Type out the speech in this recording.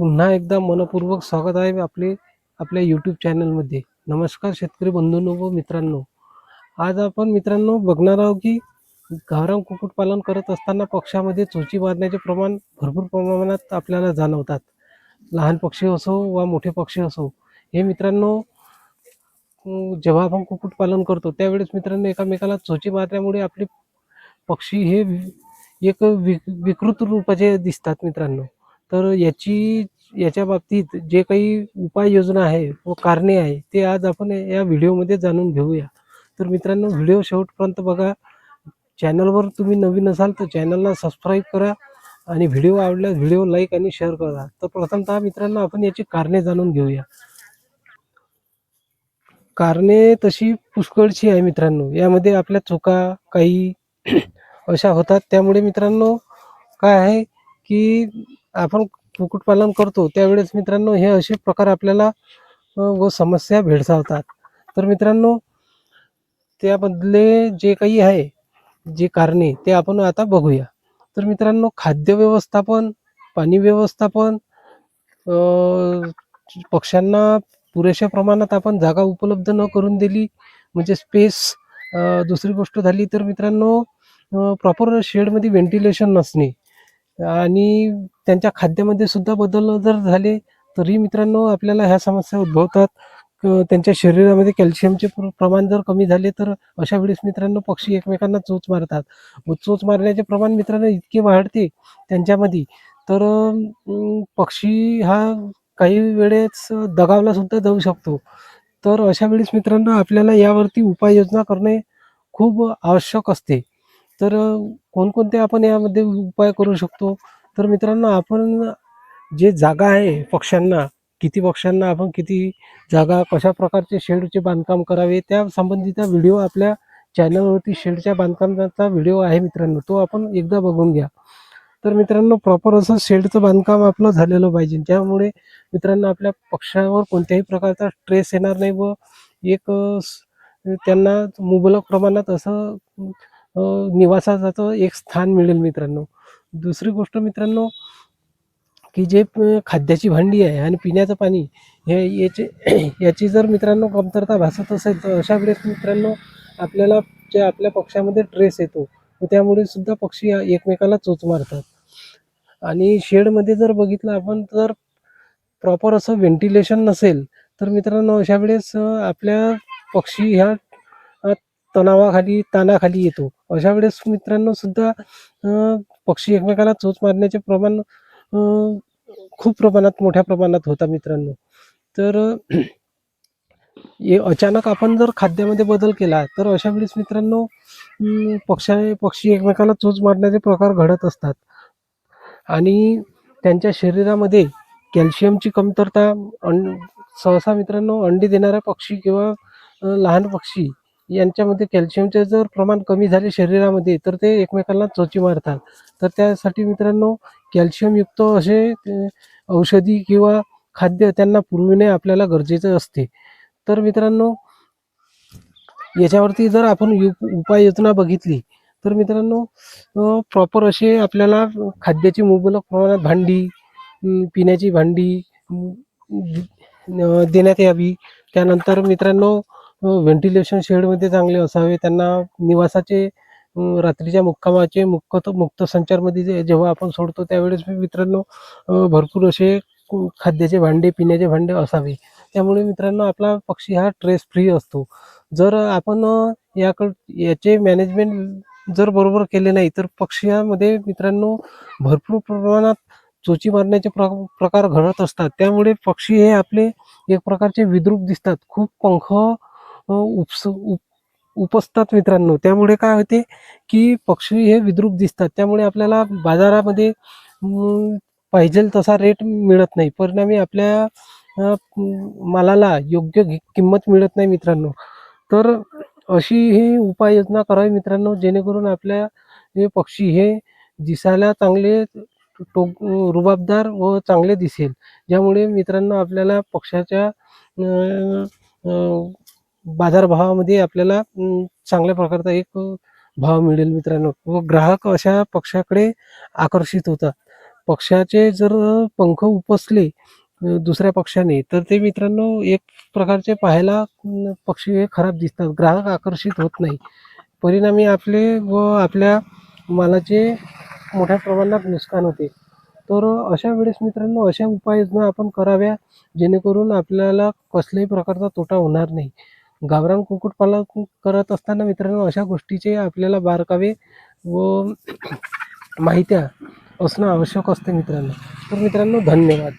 पुन्हा एकदा मनपूर्वक स्वागत आहे आपले आपल्या यूट्यूब चॅनलमध्ये नमस्कार शेतकरी बंधूंनो व मित्रांनो. आज आपण मित्रांनो बघणार आहोत की गावरान कुक्कुटपालन करत असताना पक्ष्यामध्ये चोची मारण्याचे प्रमाण भरपूर प्रमाणात आपल्याला जाणवतात. लहान पक्षी असो वा मोठे पक्षी असो हे मित्रांनो जेव्हा आपण कुक्कुटपालन करतो त्यावेळेस मित्रांनो एकामेकाला चोची मारल्यामुळे आपले पक्षी हे वि- एक विक विकृत रूपाचे दिसतात मित्रांनो. तर याची याच्या बाबतीत जे काही उपाययोजना आहे व कारणे आहे ते आज आपण या व्हिडिओमध्ये जाणून घेऊया. तर मित्रांनो व्हिडिओ शेवटपर्यंत बघा. चॅनलवर तुम्ही नवीन असाल तर चॅनलला सबस्क्राईब करा आणि व्हिडिओ आवडल्यास व्हिडिओ लाईक आणि शेअर करा. तर प्रथमतः मित्रांनो आपण याची कारणे जाणून घेऊया. कारणे तशी पुष्कळशी आहे मित्रांनो. यामध्ये आपल्या चुका काही अशा होतात. त्यामुळे मित्रांनो काय आहे? की आपण कुक्कुटपालन करतो त्यावेळेस मित्रांनो हे असे प्रकार आपल्याला व समस्या भेडसावतात. तर मित्रांनो त्यामधले जे काही आहे जे कारणे ते आपण आता बघूया. तर मित्रांनो खाद्य व्यवस्थापन पाणी व्यवस्थापन पक्ष्यांना पुरेशा प्रमाणात आपण जागा उपलब्ध न करून दिली म्हणजे स्पेस दुसरी गोष्ट झाली तर मित्रांनो प्रॉपर शेडमध्ये व्हेंटिलेशन नसणे. आणि त्यांच्या खाद्यामध्ये सुद्धा बदल जर झाले तरी मित्रांनो आपल्याला ह्या समस्या उद्भवतात. क- त्यांच्या शरीरामध्ये कॅल्शियमचे प्र- प्रमाण जर कमी झाले तर अशा वेळेस मित्रांनो पक्षी एकमेकांना चोच मारतात. व चोच मारण्याचे प्रमाण मित्रांनो इतके वाढते त्यांच्यामध्ये तर पक्षी हा काही वेळेस दगावला सुद्धा जाऊ शकतो. तर अशा वेळेस मित्रांनो आपल्याला यावरती उपाययोजना करणे खूप आवश्यक असते. तर कोणकोणते आपण यामध्ये उपाय करू शकतो? तर मित्रांनो आपण जे जागा आहे पक्ष्यांना किती पक्ष्यांना आपण किती जागा कशा प्रकारचे शेडचे बांधकाम करावे त्या संबंधीचा व्हिडिओ आपल्या चॅनलवरती शेडच्या बांधकामाचा व्हिडिओ आहे मित्रांनो तो आपण एकदा बघून घ्या. तर मित्रांनो प्रॉपर असं शेडचं बांधकाम आपलं झालेलं पाहिजे. ज्यामुळे मित्रांनो आपल्या पक्ष्यावर कोणत्याही प्रकारचा स्ट्रेस येणार नाही व एक स- त्यांना मुबलक प्रमाणात असं निवासाचं एक स्थान मिळेल मित्रांनो. दुसरी गोष्ट मित्रांनो की जे खाद्याची भांडी आहे आणि पिण्याचं पाणी हे याचे याची जर मित्रांनो कमतरता भासत असेल तर अशा वेळेस मित्रांनो आपल्याला जे आपल्या पक्षामध्ये ट्रेस येतो त्यामुळे सुद्धा पक्षी एकमेकाला चोच मारतात. आणि शेडमध्ये जर बघितलं आपण तर प्रॉपर असं व्हेंटिलेशन नसेल तर मित्रांनो अशा वेळेस आपल्या पक्षी ह्या तणावाखाली ताणाखाली येतो. अशा वेळेस मित्रांनो सुद्धा पक्षी एकमेकाला चोच मारण्याचे प्रमाण खूप प्रमाणात मोठ्या प्रमाणात होता मित्रांनो. तर अचानक आपण जर खाद्यामध्ये बदल केला तर अशा वेळेस मित्रांनो पक्षा पक्षी एकमेकाला चोच मारण्याचे प्रकार घडत असतात. आणि त्यांच्या शरीरामध्ये कॅल्शियमची कमतरता अं, सहसा मित्रांनो अंडी देणारा पक्षी किंवा लहान पक्षी यांच्यामध्ये कॅल्शियमचे जर प्रमाण कमी झाले शरीरामध्ये तर ते एकमेकांना चोची मारतात. तर त्यासाठी मित्रांनो कॅल्शियमयुक्त असे औषधी किंवा खाद्य त्यांना पुरविणे आपल्याला गरजेचं असते. तर मित्रांनो याच्यावरती जर आपण यु उपाययोजना बघितली तर मित्रांनो प्रॉपर असे आपल्याला खाद्याची मुबलक प्रमाणात भांडी पिण्याची भांडी देण्यात यावी. त्यानंतर मित्रांनो व्हेंटिलेशन शेडमध्ये चांगले असावे. त्यांना निवासाचे रात्रीच्या मुक्कामाचे मुक्त मुक्त संचारमध्ये जे जेव्हा आपण सोडतो त्यावेळेस मित्रांनो भरपूर असे खाद्याचे भांडे पिण्याचे भांडे असावे. त्यामुळे मित्रांनो आपला पक्षी हा ट्रेस फ्री असतो. जर आपण याकड याचे मॅनेजमेंट जर बरोबर केले नाही तर पक्ष्यामध्ये मित्रांनो भरपूर प्रमाणात चोची मारण्याचे प्र प्रकार घडत असतात. त्यामुळे पक्षी हे आपले एक प्रकारचे विद्रूप दिसतात. खूप पंख उपस उप उपसतात मित्रांनो. त्यामुळे काय होते की पक्षी हे विद्रूप दिसतात. त्यामुळे आपल्याला बाजारामध्ये पाहिजेल तसा रेट मिळत नाही. परिणामी आपल्या मालाला योग्य किंमत मिळत नाही मित्रांनो. तर अशी ही उपाययोजना करावी मित्रांनो जेणेकरून आपल्या हे पक्षी हे दिसायला चांगले टोक रुबाबदार व चांगले दिसेल. ज्यामुळे मित्रांनो आपल्याला पक्षाच्या बाजारभावामध्ये आपल्याला चांगल्या प्रकारचा एक भाव मिळेल मित्रांनो. व ग्राहक अशा पक्षाकडे आकर्षित होतात. पक्षाचे जर पंख उपसले दुसऱ्या पक्षाने तर ते मित्रांनो एक प्रकारचे पाहायला पक्षी हे खराब दिसतात. ग्राहक आकर्षित होत नाही. परिणामी आपले व आपल्या मालाचे मोठ्या प्रमाणात नुकसान होते. तर अशा वेळेस मित्रांनो अशा उपाययोजना आपण कराव्या जेणेकरून आपल्याला कसल्याही प्रकारचा तोटा होणार नाही. गावरान कुक्कुटपालन करत असताना मित्रांनो अशा गोष्टीचे आपल्याला बारकावे व माहित्या असणं आवश्यक असते मित्रांनो. तर मित्रांनो धन्यवाद.